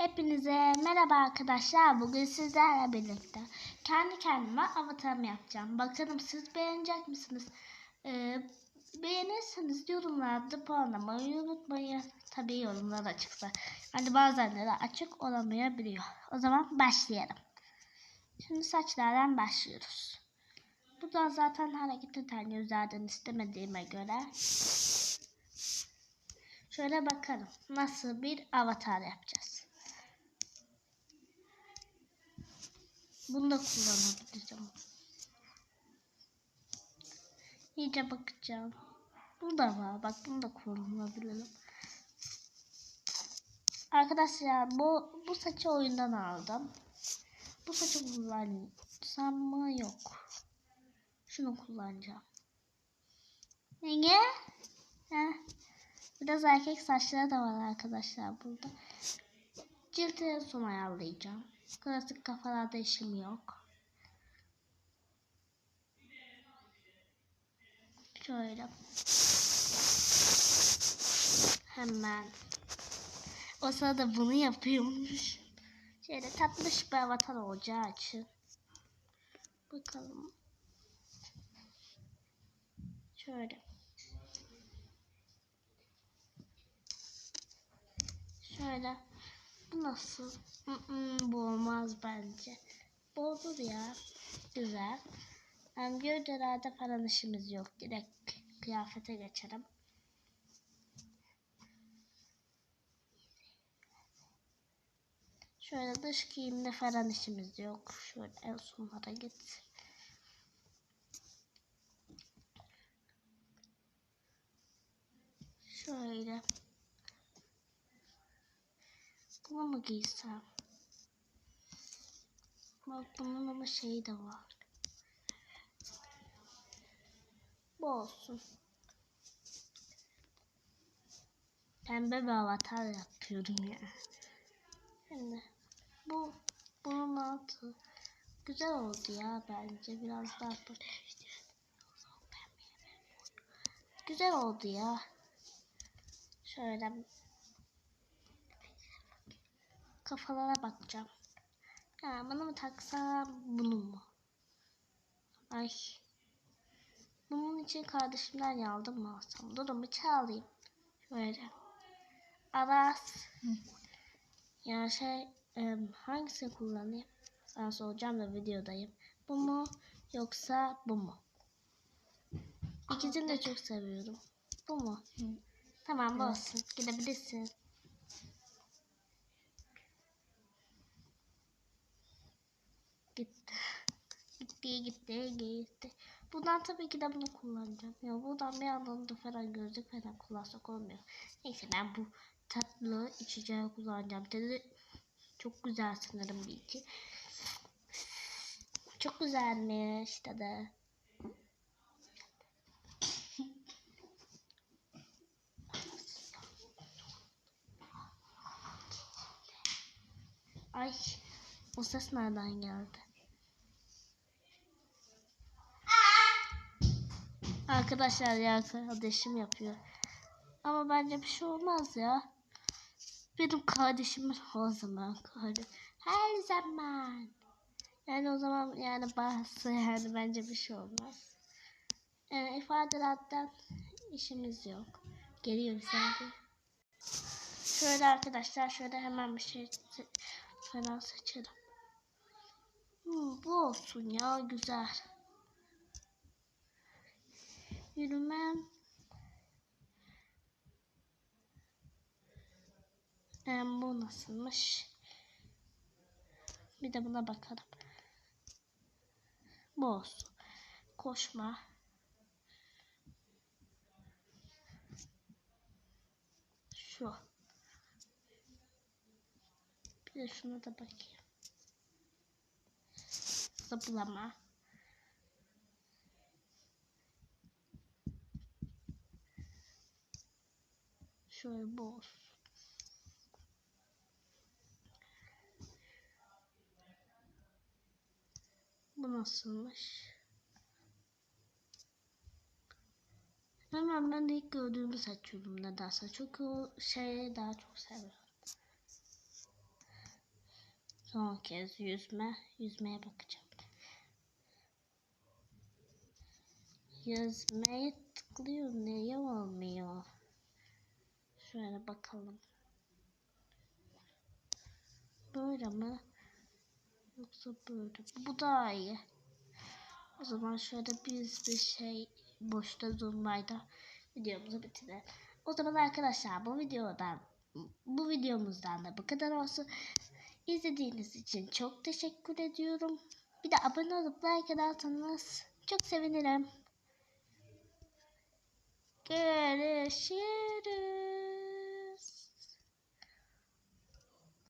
Hepinize merhaba arkadaşlar. Bugün sizlerle birlikte kendi kendime avatarımı yapacağım. Bakalım siz beğenecek misiniz? Ee, beğenirseniz yorumlarda puanlamayı unutmayın. Tabii yorumlar açıksa. Hani bazenleri açık olamayabiliyor. O zaman başlayalım. Şimdi saçlardan başlıyoruz. Buradan zaten hareket eden yüzlerden istemediğime göre şöyle bakalım nasıl bir avatar yapacağız. Bunu da kullanabilirim. İyice bakacağım. Bu da var. Bak bunu da kullanabilirim. Arkadaşlar bu bu saçı oyundan aldım. Bu saçı kullansam mı yok. Şunu kullanacağım. Niye? Heh. Biraz erkek saçları da var arkadaşlar burada. Cilt en son ayarlayacağım. Klasik kafalarda işim yok. Şöyle. Hemen. O sırada bunu yapıyormuş. Şöyle tatlış bir avatar olacağı için. Bakalım. Şöyle. Şöyle. Bu nasıl? Mm-mm, bu olmaz bence. Bu olur ya. Güzel. Yani gövdelerde falan işimiz yok. Direkt kıyafete geçelim. Şöyle dış giyimde falan işimiz yok. Şöyle en sonlara git. Şöyle. Bunu mu giysem? Bak bunun ama şeyi de var. Bu olsun. Pembe bir avatar yapıyorum ya. Şimdi bu bunun altı güzel oldu ya bence biraz daha böyle güzel oldu ya. Şöyle kafalara bakacağım. Ya bana mı taksam bunu mu? Ay. Bunun için kardeşimden yardım mı alsam? Durun bir çalayım. Şöyle. Aras. Ya şey em, hangisini kullanayım? Sana soracağım da videodayım. Bu mu yoksa bu mu? İkisini de çok seviyorum. Bu mu? Tamam bu olsun. Gidebilirsin. Gitti. Gitti gitti gitti. Bundan tabii ki de bunu kullanacağım. Ya buradan bir yandan da falan gözlük falan kullansak olmuyor. Neyse ben bu tatlı içeceği kullanacağım. Tadı çok güzel sanırım bir iki. Çok güzelmiş tadı. Ay o ses nereden geldi? Arkadaşlar ya kardeşim yapıyor. Ama bence bir şey olmaz ya. Benim kardeşimin her zaman kardeşim. Her zaman. Yani o zaman yani bazı yani bence bir şey olmaz. Yani ifadelerden işimiz yok. Geliyor zaten. Şöyle arkadaşlar şöyle hemen bir şey falan seçelim. Hmm, bu olsun ya güzel. Yürümem. Em, bu nasılmış? Bir de buna bakalım. Bu olsun. Koşma. Şu. Bir de şuna da bakayım. Zıplama. Şöyle bu. Bu nasılmış? Hemen ben de ilk gördüğümü seçiyorum nedense. Çünkü o şeyi daha çok seviyorum. Son kez yüzme. Yüzmeye bakacağım. Yüzmeye tıklıyor. Neye olmuyor? Şöyle bakalım. Böyle mi? Yoksa böyle. Bu daha iyi. O zaman şöyle biz bir şey boşta durmayla videomuzu bitirelim. O zaman arkadaşlar bu videodan bu videomuzdan da bu kadar olsun. İzlediğiniz için çok teşekkür ediyorum. Bir de abone olup like atarsanız çok sevinirim. Görüşürüz.